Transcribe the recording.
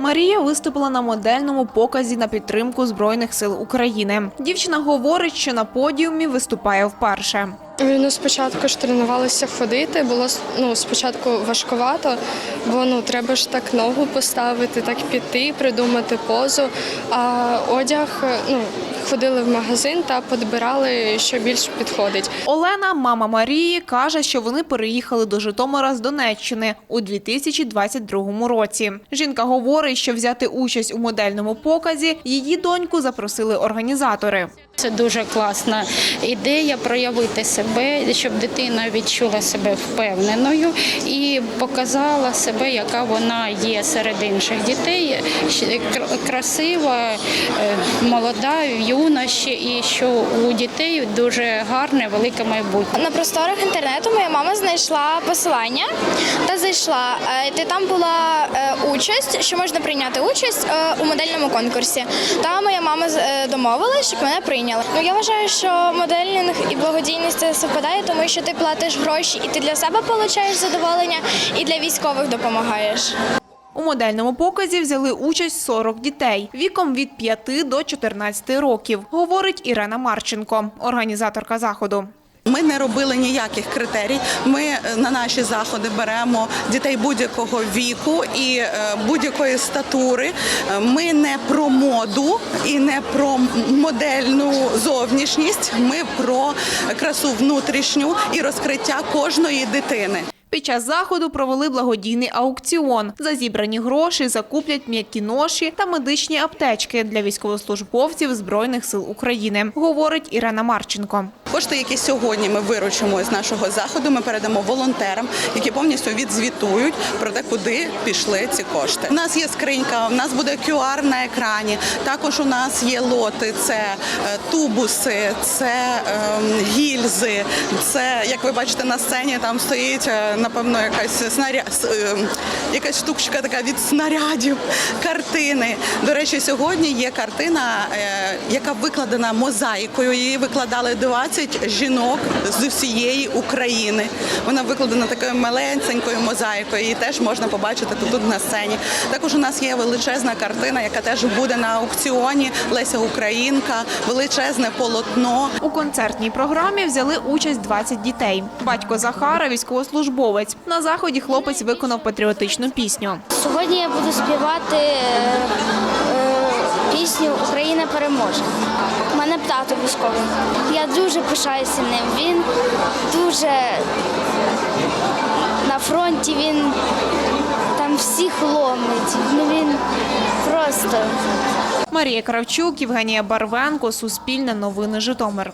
Марія виступила на модельному показі на підтримку Збройних сил України. Дівчина говорить, що на подіумі виступає вперше. Ну, спочатку ж тренувалася ходити, було ну, спочатку важкувато, бо ну, треба ж так ногу поставити, так піти, придумати позу. А одяг ну, ходили в магазин та підбирали, що більш підходить. Олена, мама Марії, каже, що вони переїхали до Житомира з Донеччини у 2022 році. Жінка говорить, що взяти участь у модельному показі її доньку запросили організатори. Це дуже класна ідея проявити себе, щоб дитина відчула себе впевненою і показала себе, яка вона є серед інших дітей, красива, е, молода, юна ще, і що у дітей дуже гарне велике майбутнє. На просторах інтернету моя мама знайшла посилання та зайшла. Е, Та там була е, участь, що можна прийняти участь е, у модельному конкурсі. Та моя мама е, домовилась, щоб мене прийняли. Ну я вважаю, що моделінг і благодійність це совпадає, тому що ти платиш гроші і ти для себе отримуєш задоволення, і для військових допомагаєш. У модельному показі взяли участь 40 дітей віком від 5 до 14 років, говорить Ірена Марченко, організаторка заходу. Ми не робили ніяких критерій. Ми е, на наші заходи беремо дітей будь-якого віку і е, будь-якої статури. Е, Ми не про моду і не про модельну зовнішність. Ми про красу внутрішню і розкриття кожної дитини. Під час заходу провели благодійний аукціон. За зібрані гроші закуплять м'які ноші та медичні аптечки для військовослужбовців Збройних сил України, говорить Ірена Марченко. Кошти, які сьогодні ми виручимо з нашого заходу, ми передамо волонтерам, які повністю відзвітують про те, куди пішли ці кошти. У нас є скринька, у нас буде QR на екрані. Також у нас є лоти, це е, тубуси, це ем, гільзи. Це як ви бачите на сцені, там стоїть е, напевно якась снаря... ем, якась штучка така від снарядів, картини. До речі, сьогодні є картина, е, яка викладена мозаїкою. Її викладали 20 жінок з усієї України. Вона викладена такою маленькою мозаїкою. Її теж можна побачити тут, тут на сцені. Також у нас є величезна картина, яка теж буде на аукціоні. Леся Українка, величезне полотно. У концертній програмі взяли участь 20 дітей. Батько Захара, військовослужбовець. На заході хлопець виконав патріотичну пісню. Сьогодні я буду співати пісню Україна переможе. У мене тато військовий. Я дуже пишаюся ним. Він дуже на фронті він там всіх ломить. Ну він просто. Марія Кравчук, Євгенія Барвенко, Суспільне новини Житомир.